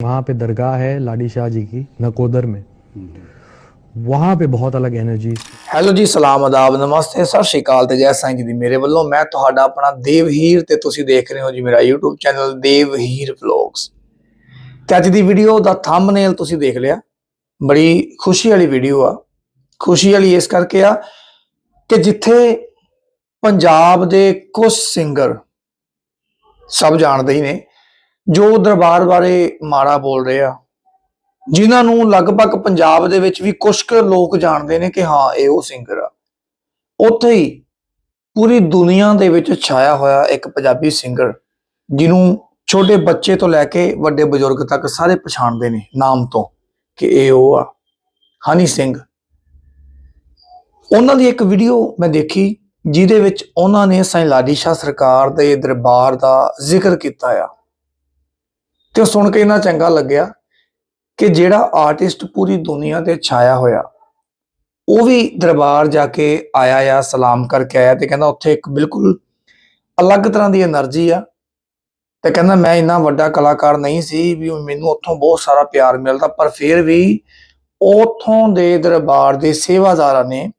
वहाँ पे दरगाह है लाडी शाह जी की नकोदर में वहाँ पे बहुत अलग एनर्जी ਹੈਲੋ ਜੀ ਸਲਾਮ ਆਦਾਬ ਨਮਸਤੇ ਸਤਿ ਸ਼੍ਰੀ ਅਕਾਲ ਤੇ ਜੈ ਸਾਈਂ ਜੀ ਦੀ ਮੇਰੇ ਵੱਲੋਂ ਮੈਂ ਤੁਹਾਡਾ ਆਪਣਾ ਦੇਵਹੀਰ ਤੇ ਤੁਸੀਂ ਦੇਖ ਰਹੇ ਹੋ ਜੀ ਮੇਰਾ YouTube ਚੈਨਲ ਦੇਵਹੀਰ ਵਲੌਗਸ ਤੇ ਅੱਜ ਦੀ ਵੀਡੀਓ ਦਾ ਥੰਬਨੇਲ ਤੁਸੀਂ ਦੇਖ ਲਿਆ ਬੜੀ ਖੁਸ਼ੀ ਵਾਲੀ ਵੀਡੀਓ ਆ ਖੁਸ਼ੀ ਵਾਲੀ ਇਸ ਕਰਕੇ ਆ ਕਿ ਜਿੱਥੇ ਪੰਜਾਬ ਦੇ ਕੁਝ ਸਿੰਗਰ ਸਭ ਜਾਣਦੇ ਹੀ ਨੇ ਜੋ ਦਰਬਾਰ ਬਾਰੇ ਮਾੜਾ ਬੋਲ ਰਹੇ ਆ, ਜਿਨ੍ਹਾਂ ਨੂੰ ਲਗਭਗ ਪੰਜਾਬ ਦੇ ਵਿੱਚ ਵੀ ਕੁਝ ਕੁ ਲੋਕ ਜਾਣਦੇ ਨੇ ਕਿ ਹਾਂ, ਇਹ ਉਹ ਸਿੰਗਰ ਆ। ਉੱਥੇ ਹੀ ਪੂਰੀ ਦੁਨੀਆ ਦੇ ਵਿੱਚ ਛਾਇਆ ਹੋਇਆ ਇੱਕ ਪੰਜਾਬੀ ਸਿੰਗਰ ਜਿਹਨੂੰ ਛੋਟੇ ਬੱਚੇ ਤੋਂ ਲੈ ਕੇ ਵੱਡੇ ਬਜ਼ੁਰਗ ਤੱਕ ਸਾਰੇ ਪਛਾਣਦੇ ਨੇ ਨਾਮ ਤੋਂ ਕਿ ਇਹ ਉਹ ਆ, ਹਨੀ ਸਿੰਘ। ਉਹਨਾਂ ਦੀ ਇੱਕ ਵੀਡੀਓ ਮੈਂ ਦੇਖੀ, ਜਿਹਦੇ ਵਿੱਚ ਉਹਨਾਂ ਨੇ ਸਾਈਂ ਲਾਡੀ ਸ਼ਾਹ ਸਰਕਾਰ ਦੇ ਦਰਬਾਰ ਦਾ ਜ਼ਿਕਰ ਕੀਤਾ ਆ। ਤੇ ਉਹ ਸੁਣ ਕੇ ਇੰਨਾ ਚੰਗਾ ਲੱਗਿਆ ਕਿ ਜਿਹੜਾ ਆਰਟਿਸਟ ਪੂਰੀ ਦੁਨੀਆ ਤੇ ਛਾਇਆ ਹੋਇਆ, ਉਹ ਵੀ ਦਰਬਾਰ ਜਾ ਕੇ ਆਇਆ ਆ, ਸਲਾਮ ਕਰਕੇ ਆਇਆ ਤੇ ਕਹਿੰਦਾ ਉੱਥੇ ਇੱਕ ਬਿਲਕੁਲ ਅਲੱਗ ਤਰ੍ਹਾਂ ਦੀ એનર્ਜੀ ਆ। ਤੇ ਕਹਿੰਦਾ ਮੈਂ ਇੰਨਾ ਵੱਡਾ ਕਲਾਕਾਰ ਨਹੀਂ ਸੀ ਵੀ ਮੈਨੂੰ ਉੱਥੋਂ ਬਹੁਤ ਸਾਰਾ ਪਿਆਰ ਮਿਲਦਾ, ਪਰ ਫਿਰ ਵੀ ਉੱਥੋਂ ਦੇ ਦਰਬਾਰ ਦੇ ਸੇਵਾਦਾਰਾਂ ਨੇ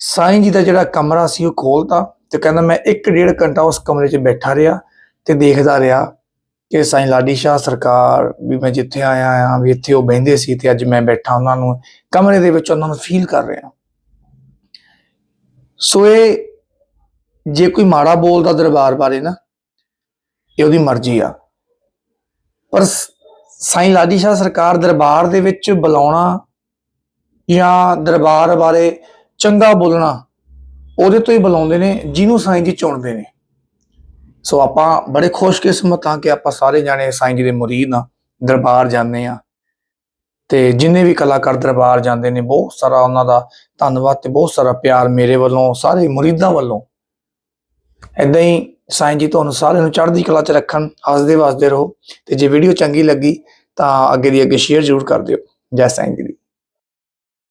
ਸਾਈਂ ਜੀ ਦਾ ਜਿਹੜਾ ਕਮਰਾ ਸੀ ਉਹ ਖੋਲਤਾ ਤੇ ਕਹਿੰਦਾ ਮੈਂ 1.5 ਘੰਟਾ ਉਸ ਕਮਰੇ 'ਚ ਬੈਠਾ ਰਿਹਾ ਤੇ ਦੇਖਦਾ ਰਿਹਾ ਕਿ ਸਾਈਂ ਲਾਡੀ ਸ਼ਾਹ ਸਰਕਾਰ ਵੀ ਮੈਂ ਜਿੱਥੇ ਆਇਆ ਆ ਵੀ ਇੱਥੇ ਉਹ ਬਹਿੰਦੇ ਸੀ ਤੇ ਅੱਜ ਮੈਂ ਬੈਠਾ ਉਹਨਾਂ ਨੂੰ ਕਮਰੇ ਦੇ ਵਿੱਚ ਉਹਨਾਂ ਨੂੰ ਫੀਲ ਕਰ ਰਿਹਾ। ਸੋ ਇਹ ਜੇ ਕੋਈ ਮਾੜਾ ਬੋਲਦਾ ਦਰਬਾਰ ਬਾਰੇ ਨਾ, ਇਹ ਉਹਦੀ ਮਰਜ਼ੀ ਆ। ਪਰ ਸਾਈਂ ਲਾਡੀ ਸ਼ਾਹ ਸਰਕਾਰ ਦਰਬਾਰ ਦੇ ਵਿੱਚ ਬੁਲਾਉਣਾ ਜਾਂ ਦਰਬਾਰ ਬਾਰੇ ਚੰਗਾ ਬੋਲਣਾ, ਉਹਦੇ ਤੋਂ ਹੀ ਬੁਲਾਉਂਦੇ ਨੇ, ਜਿਹਨੂੰ ਸਾਈਂ ਜੀ ਚੁਣਦੇ ਨੇ। ਸੋ ਆਪਾਂ ਬੜੇ ਖੁਸ਼ਕਿਸਮਤ ਹਾਂ ਕਿ ਆਪਾਂ ਸਾਰੇ ਜਾਣੇ ਸਾਈਂ ਜੀ ਦੇ ਮੁਰੀਦ ਆ ਦਰਬਾਰ ਜਾਂਦੇ ਆ ਤੇ ਜਿੰਨੇ ਵੀ ਕਲਾਕਾਰ ਦਰਬਾਰ ਜਾਂਦੇ ਨੇ, ਬਹੁਤ ਸਾਰਾ ਉਹਨਾਂ ਦਾ ਧੰਨਵਾਦ ਤੇ ਬਹੁਤ ਸਾਰਾ ਪਿਆਰ ਮੇਰੇ ਵੱਲੋਂ, ਸਾਰੇ ਮੁਰੀਦਾਂ ਵੱਲੋਂ। ਏਦਾਂ ਹੀ ਸਾਈਂ ਜੀ ਤੁਹਾਨੂੰ ਸਾਰਿਆਂ ਨੂੰ ਚੜ੍ਹਦੀ ਕਲਾ 'ਚ ਰੱਖਣ ਹੱਸਦੇ ਵਸਦੇ ਰਹੋ। ਤੇ ਜੇ ਵੀਡੀਓ ਚੰਗੀ ਲੱਗੀ ਤਾਂ ਅੱਗੇ ਦੀ ਅੱਗੇ ਸ਼ੇਅਰ ਜ਼ਰੂਰ ਕਰ ਦਿਓ। ਜੈ ਸਾਈਂ ਜੀ ਦੀ।